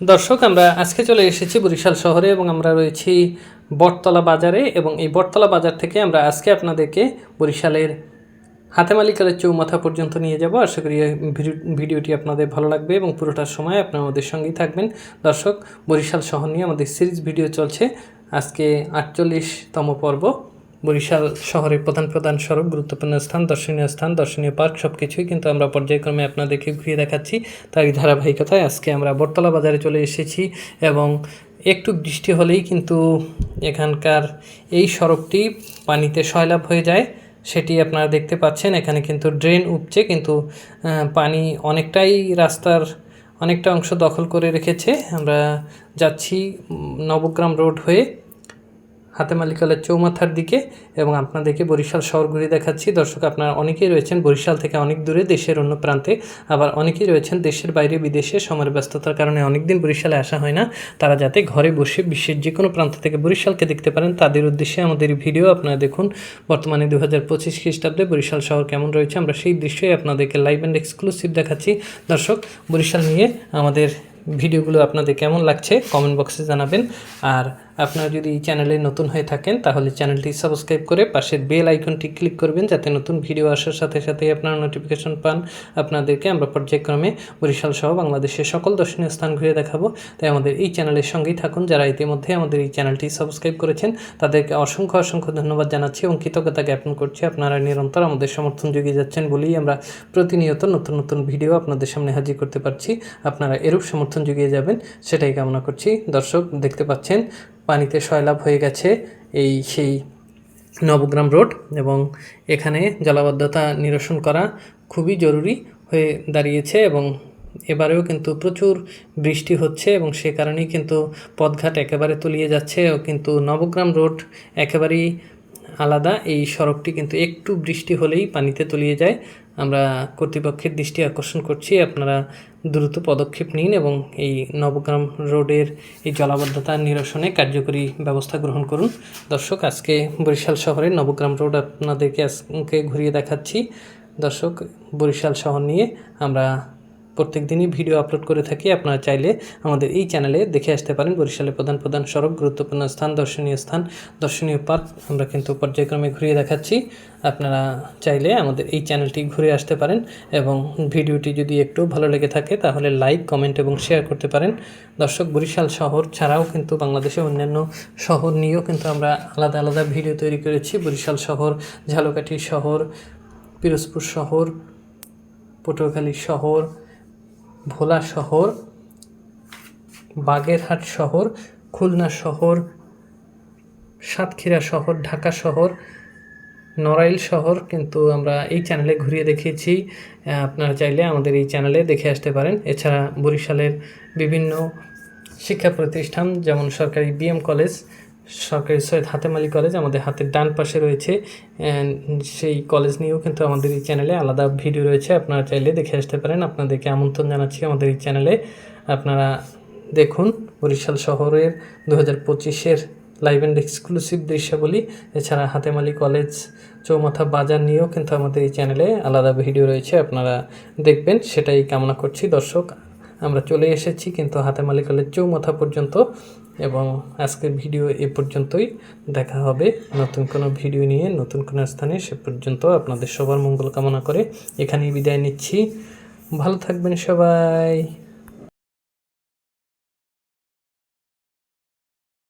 দর্শক, আমরা আজকে চলে এসেছি বরিশাল শহরে এবং আমরা রয়েছি বটতলা বাজারে এবং এই বটতলা বাজার থেকে আমরা আজকে আপনাদেরকে বরিশালের হাতেমালিকালের চৌমাথা পর্যন্ত নিয়ে যাব। আশা করি ভিডিওটি আপনাদের ভালো লাগবে এবং পুরোটার সময় আপনারা আমাদের সঙ্গেই থাকবেন। দর্শক, বরিশাল শহর নিয়ে আমাদের সিরিজ ভিডিও চলছে আজকে আটচল্লিশতম পর্ব। বরিশাল শহরের প্রধান প্রধান সড়ক, গুরুত্বপূর্ণ স্থান, দর্শনীয় স্থান, দর্শনীয় পার্ক সব কিছুই কিন্তু আমরা পর্যায়ক্রমে আপনাদেরকে ঘুরিয়ে দেখাচ্ছি। তার এই ধারাবাহিকতায় আজকে আমরা বটতলা বাজারে চলে এসেছি এবং একটু বৃষ্টি হলেই কিন্তু এখানকার এই সড়কটি পানিতে সয়লাভ হয়ে যায়। সেটি আপনারা দেখতে পাচ্ছেন, এখানে কিন্তু ড্রেন উপচে কিন্তু পানি অনেকটাই রাস্তার অনেকটা অংশ দখল করে রেখেছে। আমরা যাচ্ছি নবগ্রাম রোড হয়ে। হাতেমালিকালের চৌমাথার দিকে এবং আপনাদেরকে বরিশাল শহর ঘুরে দেখাচ্ছি। দর্শক, আপনারা অনেকেই রয়েছেন বরিশাল থেকে অনেক দূরে, দেশের অন্য প্রান্তে। আবার অনেকেই রয়েছেন দেশের বাইরে বিদেশে। সময়ের ব্যস্ততার কারণে অনেক দিন বরিশালে আসা হয় না। তারা যাতে ঘরে বসে বিশ্বের যে কোনো প্রান্ত থেকে বরিশালকে দেখতে পারেন, তাদের উদ্দেশ্যে আমাদের ভিডিও আপনারা দেখুন। বর্তমানে দু হাজার পঁচিশ খ্রিস্টাব্দে বরিশাল শহর কেমন রয়েছে, আমরা সেই দৃশ্যই আপনাদেরকে লাইভ অ্যান্ড এক্সক্লুসিভ দেখাচ্ছি। দর্শক, বরিশাল নিয়ে আমাদের ভিডিওগুলো আপনাদের কেমন লাগছে কমেন্ট বক্সে জানাবেন। আর আপনারা যদি এই চ্যানেলে নতুন হয়ে থাকেন, তাহলে চ্যানেলটি সাবস্ক্রাইব করে পাশের বেল আইকনটি ক্লিক করবেন, যাতে নতুন ভিডিও আসার সাথে সাথে আপনারা নোটিফিকেশন পান। আপনাদেরকে আমরা পর্যায়ক্রমে বরিশাল সহ বাংলাদেশের সকল দর্শনীয় স্থান ঘুরে দেখাবো। তাই আমাদের এই চ্যানেলের সঙ্গেই থাকুন। যারা ইতিমধ্যে আমাদের এই চ্যানেলটি সাবস্ক্রাইব করেছেন, তাদেরকে অসংখ্য অসংখ্য ধন্যবাদ জানাচ্ছি এবং কৃতজ্ঞতা জ্ঞাপন করছি। আপনারা নিরন্তর আমাদের সমর্থন যুগিয়ে যাচ্ছেন বলেই আমরা প্রতিনিয়ত নতুন নতুন ভিডিও আপনাদের সামনে হাজির করতে পারছি। আপনারা এরূপ সমর্থন যুগিয়ে যাবেন, সেটাই কামনা করছি। দর্শক, দেখতে পাচ্ছেন পানিতে সয়লাভ হয়ে গেছে এই সেই নবগ্রাম রোড এবং এখানে জলাবদ্ধতা নিরসন করা খুবই জরুরি হয়ে দাঁড়িয়েছে এবং এবারেও কিন্তু প্রচুর বৃষ্টি হচ্ছে এবং সে কারণেই কিন্তু পথঘাট একেবারে তলিয়ে যাচ্ছে কিন্তু নবগ্রাম রোড একেবারেই আলাদা। এই সড়কটি কিন্তু একটু বৃষ্টি হলেই পানিতে তলিয়ে যায়। আমরা কর্তৃপক্ষের দৃষ্টি আকর্ষণ করছি। আপনারা দ্রুত পদক্ষেপ নিন এবং এই নবগ্রাম রোডের এই জলাবদ্ধতা নিরসনে কার্যকরী ব্যবস্থা গ্রহণ করুন। দর্শক, আজকে বরিশাল শহরের নবগ্রাম রোড আপনাদেরকে আজকে ঘুরিয়ে দেখাচ্ছি। দর্শক, বরিশাল শহর নিয়ে আমরা প্রত্যেক দিনই ভিডিও আপলোড করে থাকি। আপনারা চাইলে আমাদের এই চ্যানেলে দেখে আসতে পারেন। বরিশালের প্রধান প্রধান সড়ক, গুরুত্বপূর্ণ স্থান, দর্শনীয় স্থান, দর্শনীয় পার্ক আমরা কিন্তু পর্যায়ক্রমে ঘুরিয়ে দেখাচ্ছি। আপনারা চাইলে আমাদের এই চ্যানেলটি ঘুরে আসতে পারেন এবং ভিডিওটি যদি একটু ভালো লেগে থাকে, তাহলে লাইক কমেন্ট এবং শেয়ার করতে পারেন। দর্শক, বরিশাল শহর ছাড়াও কিন্তু বাংলাদেশের অন্যান্য শহর নিয়েও কিন্তু আমরা আলাদা আলাদা ভিডিও তৈরি করেছি। বরিশাল শহর, ঝালকাঠি শহর, পিরোজপুর শহর, পটুয়াখালী শহর ভোলা শহর, বাগেরহাট শহর, খুলনা শহর, সাতক্ষীরা শহর, ঢাকা শহর, নড়াইল শহর কিন্তু আমরা এই চ্যানেলে ঘুরিয়ে দেখিয়েছি। আপনারা চাইলে আমাদের এই চ্যানেলে দেখে আসতে পারেন। এছাড়া বরিশালের বিভিন্ন শিক্ষা প্রতিষ্ঠান, যেমন সরকারি বিএম কলেজ সরকারি সৈয়দ হাতেম আলী কলেজ আমাদের হাতের ডান পাশে রয়েছে সেই কলেজ নিয়েও কিন্তু আমাদের এই চ্যানেলে আলাদা ভিডিও রয়েছে, আপনারা চাইলে দেখে আসতে পারেন, আপনাদেরকে আমন্ত্রণ জানাচ্ছি আমাদের এই চ্যানেলে আপনারা দেখুন, বরিশাল শহরের দু হাজার পঁচিশের লাইভ অ্যান্ড এক্সক্লুসিভ দৃশ্যাবলী, এছাড়া হাতেমালি কলেজ চৌমাথা বাজার নিয়েও কিন্তু আমাদের এই চ্যানেলে আলাদা ভিডিও রয়েছে, আপনারা দেখবেন, সেটাই কামনা করছি দর্শক। আমরা চলে এসেছি, কিন্তু হাতে মালিকালের চৌমাথা পর্যন্ত এবং আজকের ভিডিও এ পর্যন্তই। দেখা হবে নতুন কোনো ভিডিও নিয়ে, নতুন কোনো স্থানে, সে পর্যন্ত আপনাদের সবার মঙ্গল কামনা করে। এখানেই বিদায় নিচ্ছি। ভালো থাকবেন সবাই।